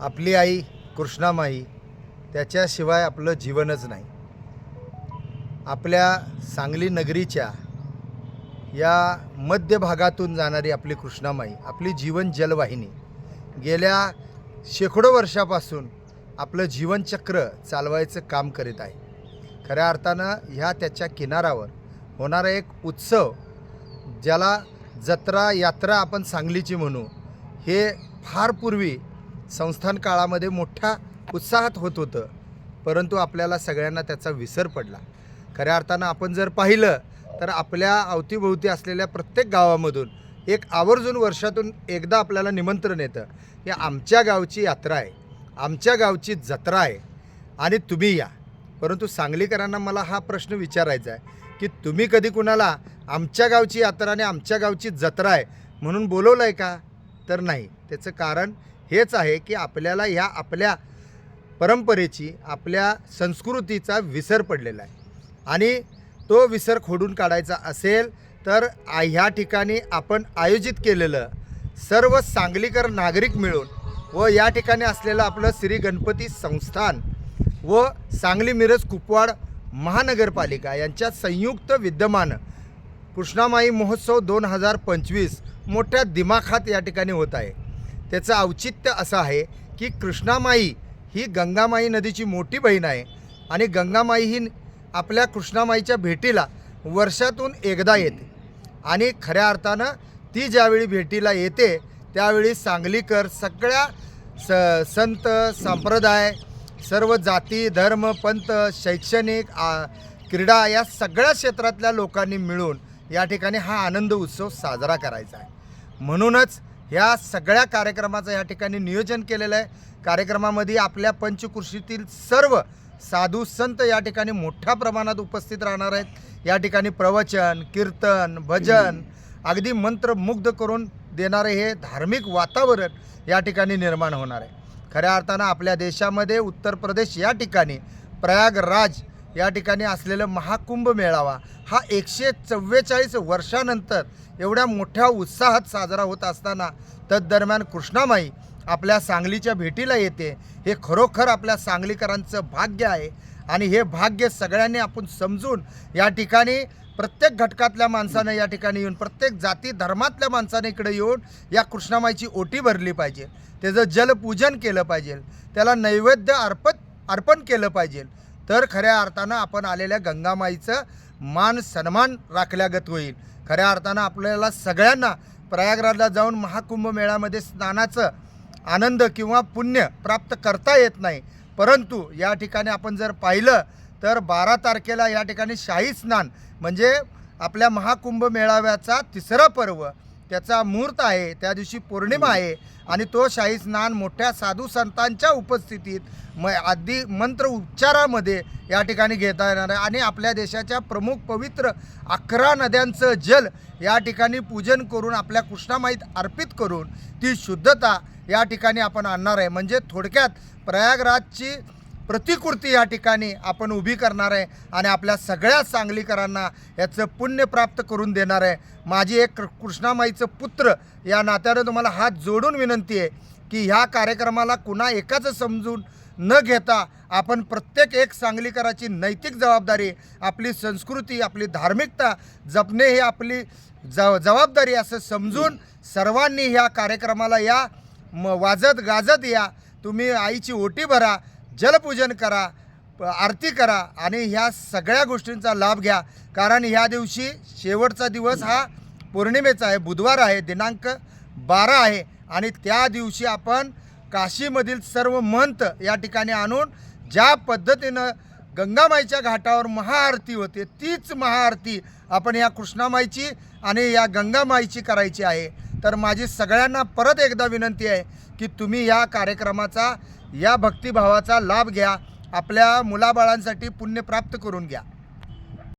आपली आई कृष्णामाई त्याच्याशिवाय आपलं जीवनच नाही. आपल्या सांगली नगरीच्या या मध्य भागातून जाणारी आपली कृष्णामाई आपली जीवन जलवाहिनी गेल्या शेकडो वर्षापासून आपलं जीवनचक्र चालवायचं काम करीत आहे. खऱ्या अर्थानं ह्या त्याच्या किनाऱ्यावर होणारा एक उत्सव ज्याला जत्रा यात्रा आपण सांगलीची म्हणू हे फार पूर्वी संस्थान काळामध्ये मोठ्या उत्साहात होत होतं. परंतु आपल्याला सगळ्यांना त्याचा विसर पडला. खऱ्या अर्थानं आपण जर पाहिलं तर आपल्या अवतीभोवती असलेल्या प्रत्येक गावामधून एक आवर्जून वर्षातून एकदा आपल्याला निमंत्रण येतं. की आमच्या गावची यात्रा आहे. आमच्या गावची जत्रा आहे. आणि तुम्ही या. परंतु सांगलीकरांना मला हा प्रश्न विचारायचा आहे की तुम्ही कधी कुणाला आमच्या गावची यात्रा आणि आमच्या गावची जत्रा आहे म्हणून बोलवलं आहे का? तर नाही. त्याचं कारण हेच आहे की आपल्याला ह्या आपल्या परंपरेची आपल्या संस्कृतीचा विसर पडलेला आहे. आणि तो विसर खोडून काढायचा असेल तर ह्या ठिकाणी आपण आयोजित केलेलं सर्व सांगलीकर नागरिक मिळून व या ठिकाणी असलेलं आपलं श्री गणपती संस्थान व सांगली मिरज कुपवाड महानगरपालिका यांच्या संयुक्त विद्यमान कृष्णामाई महोत्सव दोन हजार पंचवीस मोठ्या दिमाखात या ठिकाणी होत आहे. त्याचं औचित्य असं आहे की कृष्णामाई ही गंगामाई नदीची मोठी बहीण आहे आणि गंगामाई ही आपल्या कृष्णामाईच्या भेटीला वर्षातून एकदा येते. आणि खऱ्या अर्थानं ती ज्यावेळी भेटीला येते त्यावेळी सांगलीकर सगळ्या स संत संप्रदाय सर्व जाती धर्म पंथ शैक्षणिक आ, क्रीडा या सगळ्या क्षेत्रातल्या लोकांनी मिळून या ठिकाणी हा आनंद उत्सव साजरा करायचा आहे. म्हणूनच ह्या सगळ्या कार्यक्रमाचं या ठिकाणी नियोजन केलेलं आहे. कार्यक्रमामध्ये आपल्या पंचकृषीतील सर्व साधू संत या ठिकाणी मोठ्या प्रमाणात उपस्थित राहणार आहेत. या ठिकाणी प्रवचन कीर्तन भजन अगदी मंत्रमुग्ध करून देणारे हे धार्मिक वातावरण या ठिकाणी निर्माण होणार आहे. खऱ्या अर्थानं आपल्या देशामध्ये उत्तर प्रदेश या ठिकाणी प्रयागराज या ठिकाणी असलेलं महाकुंभ मेळावा हा एकशे चव्वेचाळीस वर्षानंतर एवढ्या मोठ्या उत्साहात साजरा होत असताना तदरम्यान कृष्णामाई आपल्या सांगलीच्या भेटीला येते. हे खरोखर आपल्या सांगलीकरांचं भाग्य आहे आणि हे भाग्य सगळ्यांनी आपण समजून या ठिकाणी प्रत्येक घटकातल्या माणसानं या ठिकाणी येऊन प्रत्येक जाती धर्मातल्या माणसाने इकडे येऊन या कृष्णामाईची ओटी भरली पाहिजे. त्याचं जलपूजन केलं पाहिजे. त्याला नैवेद्य अर्पत अर्पण केलं पाहिजे. तर खऱ्या अर्थानं आपण आलेल्या गंगामाईचं मान सन्मान राखल्यागत होईल. खऱ्या अर्थानं आपल्याला सगळ्यांना प्रयागराजला जाऊन महाकुंभ मेळ्यामध्ये स्नानाचं आनंद किंवा पुण्य प्राप्त करता येत नाही. परंतु या ठिकाणी आपण जर पाहिलं तर बारा तारखेला या ठिकाणी शाही स्नान म्हणजे आपल्या महाकुंभ मेळाव्याचा तिसरा पर्व. त्याचा मुहूर्त आहे त्या दिवशी पौर्णिमा आहे आणि तो शाही स्नान मोठ्या साधू संतांच्या उपस्थितीत म आधी मंत्र उच्चारामध्ये या ठिकाणी घेता येणार आहे. आणि आपल्या देशाच्या प्रमुख पवित्र अकरा नद्यांचं जल या ठिकाणी पूजन करून आपल्या कृष्णामाईत अर्पित करून ती शुद्धता या ठिकाणी आपण आणणार आहे. म्हणजे थोडक्यात प्रयागराजची प्रतिकृती या ठिकाणी आपण उभी करणार आहे आणि आपल्या सगळ्या सांगलीकरांना याचं पुण्य प्राप्त करून देणार आहे. माझी एक कृ- कृष्णामाईचं पुत्र या नात्यानं तुम्हाला हात जोडून विनंती आहे की ह्या कार्यक्रमाला कुणा एकाचं समजून न घेता आपण प्रत्येक एक सांगलीकराची नैतिक जबाबदारी आपली संस्कृती आपली धार्मिकता जपणे ही आपली ज जबाबदारी असं समजून सर्वांनी ह्या कार्यक्रमाला या म वाजत गाजत या. तुम्ही आईची ओटी भरा जलपूजन करा प- आरती करा आणि ह्या सगळ्या गोष्टींचा लाभ घ्या. कारण ह्या दिवशी शेवटचा दिवस हा पौर्णिमेचा आहे बुधवार आहे दिनांक बारा आहे. आणि त्या दिवशी आपण काशीमधील सर्व मंत या ठिकाणी आणून ज्या पद्धतीनं गंगामाईच्या घाटावर महाआरती होते तीच महाआरती आपण या कृष्णामाईची आणि या गंगामाईची करायची आहे. तर माझी सगळ्यांना परत एकदा विनंती आहे की तुम्ही या कार्यक्रमाचा या भक्तिभावाचा लाभ घ्या. आपल्या मुलाबाळांसाठी पुण्य प्राप्त करून घ्या.